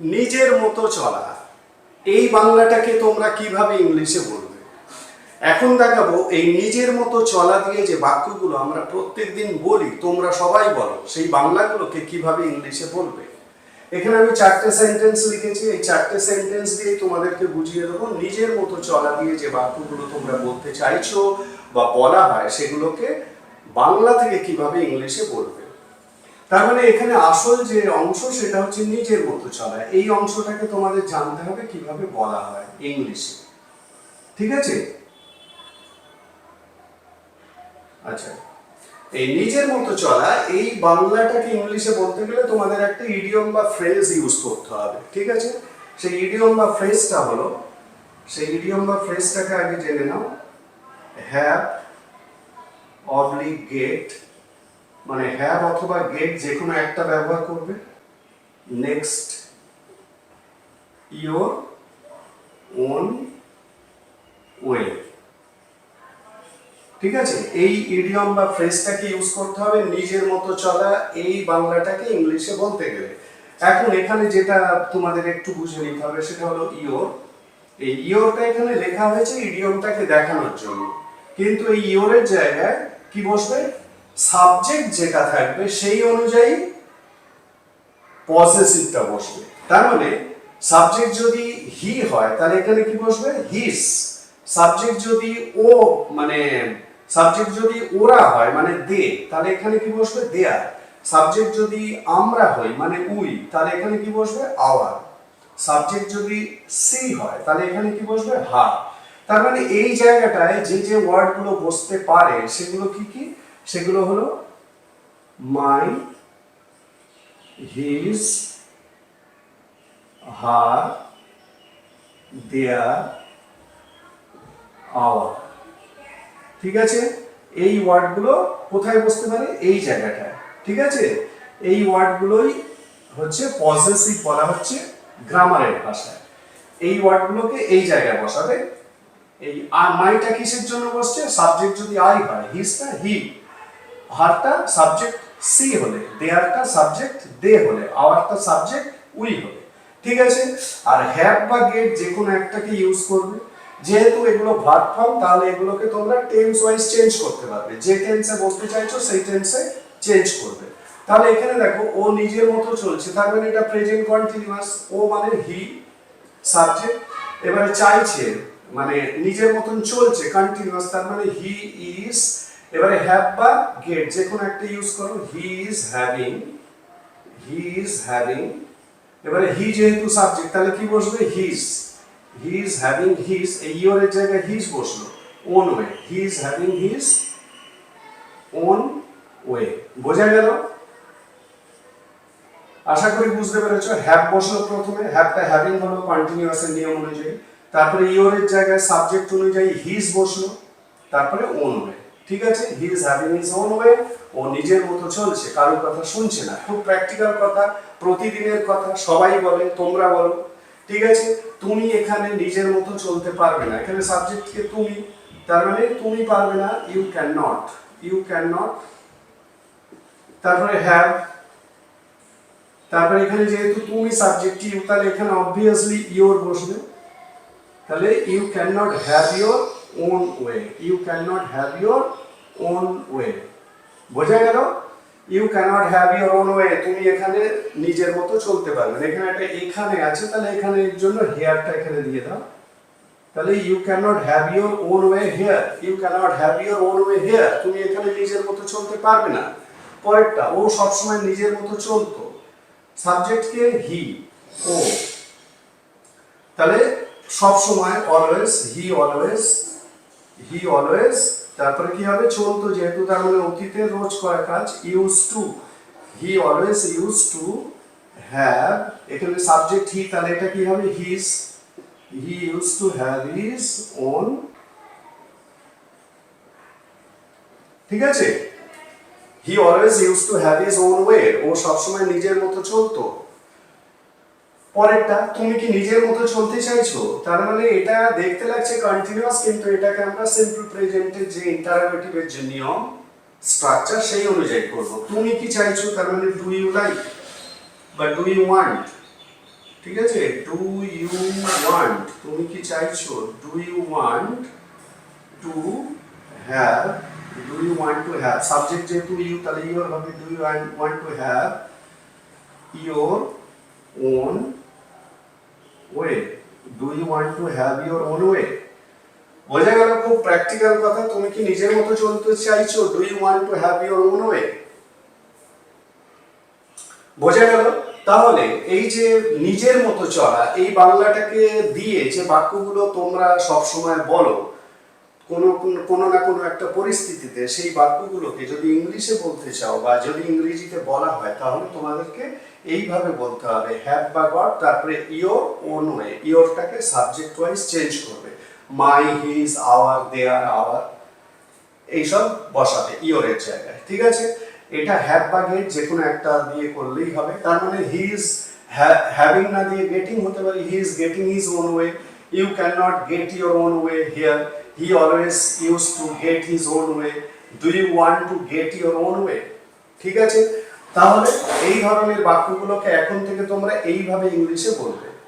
নিজের মতো চলা। এই বাংলাটাকে তোমরা কীভাবে ইংলিশে বলবে? এখন দেখাবো এই নিজের মতো চলা দিয়ে যে বাক্যগুলো আমরা প্রত্যেকদিন বলি, তোমরা সবাই বলো, সেই বাংলাগুলোকে কীভাবে ইংলিশে বলবে? এখানে আমি চারটে সেন্টেন্স লিখেছি, এই চারটে সেন্টেন্স দিয়ে তোমাদেরকে বুঝিয়ে দেবো, নিজের মতো চলা দিয়ে যে বাক্যগুলো তোমরা বলতে চাইছো বা বলা হয়, সেগুলোকে বাংলা থেকে কীভাবে ইংলিশে বলবে? তার মানে এখানে আসল যে অংশ সেটা হচ্ছে নিজের মতো চলা। এই অংশটাকে তোমাদের জানতে হবে কীভাবে বলা হয় ইংলিশে। ঠিক আছে? আচ্ছা। এই নিজের মতো চলা, এই বাংলাটাকে ইংলিশে বলতে গেলে তোমাদের একটা ইডিয়ম বা ফ্রেজ ইউজ করতে হবে। ঠিক আছে? সেই ইডিয়ম বা ফ্রেজটা হলো, সেই ইডিয়ম বা ফ্রেজটাকে আগে জেনে নাও। হ্যাভ অবলিক গেট মানে হ্যাভ অথবা গেট যে কোনো একটা ব্যবহার করবে। নেক্সট ইয়োর ওন ওয়ে ঠিক আছে? এই ইডিয়ম বা ফ্রেজটাকে ইউজ করতে হবে, নিজের মতো চলা, এই বাংলাটাকে ইংলিশে বলতে গেলে। এখন এখানে যেটা তোমাদের একটু বুঝে নিতে হবে, সেটা হলো ইয়োর এই ইয়োরটা এখানে লেখা হয়েছে ইডিয়মটাকে দেখানোর জন্য। কিন্তু এই ইয়োরের জায়গায় কি বসবে? সাবজেক্ট যেটা থাকবে সেই অনুযায়ী পজেসিভটা বসবে। তার মানে সাবজেক্ট যদি হি হয়, তাহলে এখানে কি বসবে? হিস সাবজেক্ট যদি ও মানে সাবজেক্ট যদি ওরা হয় মানে দে তাহলে এখানে কি বসবে? দেয়ার সাবজেক্ট যদি আমরা হই মানে উই তাহলে এখানে কি বসবে? আওয়ার সাবজেক্ট যদি সি হয়, তাহলে এখানে কি বসবে? হা তার মানে এই জায়গাটায় যে যে ওয়ার্ডগুলো বসতে পারে, সেগুলো কি কি? সেগুলো হলো মাই, হিজ, হার, দেয়ার, আওয়ার। ঠিক আছে? এই ওয়ার্ডগুলো কোথায় বসতে পারে? এই জায়গাটায়। ঠিক আছে? এই ওয়ার্ডগুলোই হচ্ছে পজেসিভ বলা হচ্ছে গ্রামারের ভাষায়। এই ওয়ার্ডগুলোকে এই জায়গায় বসাবে। এই আর মাইটা কিসের জন্য বসছে? সাবজেক্ট যদি আই হয় হিসটা হি। হারটা সাবজেক্ট সি হলে, দেয়ারটা সাবজেক্ট দে হলে, আওয়ারটা সাবজেক্ট উই হলে। ঠিক আছে? আর হ্যাভ বা গেট যে কোনো একটাকে ইউজ করবে। যেহেতু এগুলো ভার্ব ফর্ম তাহলে এগুলোকে তোমরা টেন্স ওয়াইজ চেঞ্জ করতে পারবে। যে টেন্সে বলতে চাইছো, সেই টেন্সে চেঞ্জ করবে। তাহলে এখানে দেখো, ও নিজের মতো চলছে। তার মানে এটা প্রেজেন্ট কন্টিনিউয়াস ও মানে হি সাবজেক্ট এবারে চাইছে মানে নিজের মতন চলছে কন্টিনিউয়াস তার মানে হি ইজ এবারে হ্যাভ বা গেট, যে কোনো একটা ইউজ করো he is having he is having এবারে হি যেহেতু সাবজেক্ট তাহলে কি বসবে? His he is having his এই ইয়রের জায়গায় হিজ বসল own way he is having his own way বোঝা গেল? আশা করি বুঝতে পেরেছ হ্যাভ বসল প্রথমে হ্যাভটা হ্যাভিং হলো কন্টিনিউয়াস এর নিয়ম অনুযায়ী, তারপরে ইয়রের জায়গায় সাবজেক্ট অনুযায়ী হিজ বসল, তারপরে ওন ওয়ে ঠিক আছে? He is having his own way ও নিজের মতো চলছে, কারোর কথা শুনছে না। খুব প্র্যাকটিক্যাল কথা, প্রতিদিনের কথা সবাই বলে, তোমরা বলো। ঠিক আছে? তুমি এখানে নিজের মতো চলতে পারবে না। এখানে সাবজেক্টকে তুমি, তার মানে তুমি পারবে না you can not you can not তারপরে হ্যাভ তারপরে এখানে যেহেতু তুমি সাবজেক্ট ইউ তাহলে এখানে অবভিয়াসলি ইওর বসবে। তাহলে you can not have your own way you can not have your own way বোঝা গেল? You can't have your own way তুমি এখানে নিজের মতো চলতে পারবে না। এখানে একটা এখানে আছে, তাহলে এখানে এর জন্য হেয়ারটা এখানে দিয়ে দাও। তাহলে you can't have your own way here you can't have your own way here তুমি এখানে নিজের মতো চলতে পারবে না। পরেরটা, ও সবসময় নিজের মতো চলতো। সাবজেক্টকে হি ও। তাহলে সব সময় always he always he always তারপরে কি হবে? চলতো, যেহেতু তার মানে অতীতে রোজ করা কাজ use to he always use to have এখানে সাবজেক্ট হি তাহলে এটা কি হবে? His he use to have his own ঠিক আছে? He always use to have his own way ও সবসময় নিজের মতো চলতো। পরেরটা, তুমি কি নিজের মতো চলতে চাইছো? তার মানে এটা দেখতে লাগছে কন্টিনিউয়াস কিন্তু এটাকে আমরা সিম্পল প্রেজেন্টের যে ইন্টারোগেটিভের যে নিয়ম স্ট্রাকচার সেই অনুযায়ী করব। তুমি কি চাইছো? তার মানে ডু ইউ লাইক বা ডু ইউ ওয়ান্ট ঠিক আছে? ডু ইউ ওয়ান্ট তুমি কি চাইছো? Do you want to have do you want to have subject যেহেতু ইউ তাহলে ইউর হবে do you want to have your own way do you want to have your own way বোঝা গেল খুব practical কথা, তুমি কি নিজের মতো চলতে চাইছো? Do you want to have your own way বোঝা গেল? তাহলে এই যে নিজের মতো চলা, এই বাংলাটাকে দিয়ে যে বাক্যগুলো তোমরা সবসময় বলো কোনো কোন- না কোনো একটা পরিস্থিতিতে সেই বাক্যগুলোকে যদি ইংলিশে বলতে চাও বা যদি ইংরেজিতে বলা হয়, তাহলে তোমাদেরকে এইভাবে বলতে হবে হ্যাভ বা গড তারপরে ইয়োর ওন ওয়ে ইয়োরটাকে সাবজেক্ট ওয়াইজ চেঞ্জ করবে। My his our their our এইসব বসাবে ইয়োরের জায়গায়, ঠিক আছে? এটা হ্যাভ বা গেট যে কোনো একটা দিয়ে করলেই হবে, তার মানে হি ইজ হ্যাভিং না দিয়ে গেটিং হতে পারে he is getting his own way you can get get your own way here he always use to get his own way do you to get your own way ঠিক আছে? তাহলে এই ধরনের বাক্যগুলোকে এখন থেকে তোমরা এইভাবে ইংলিশে বলবে।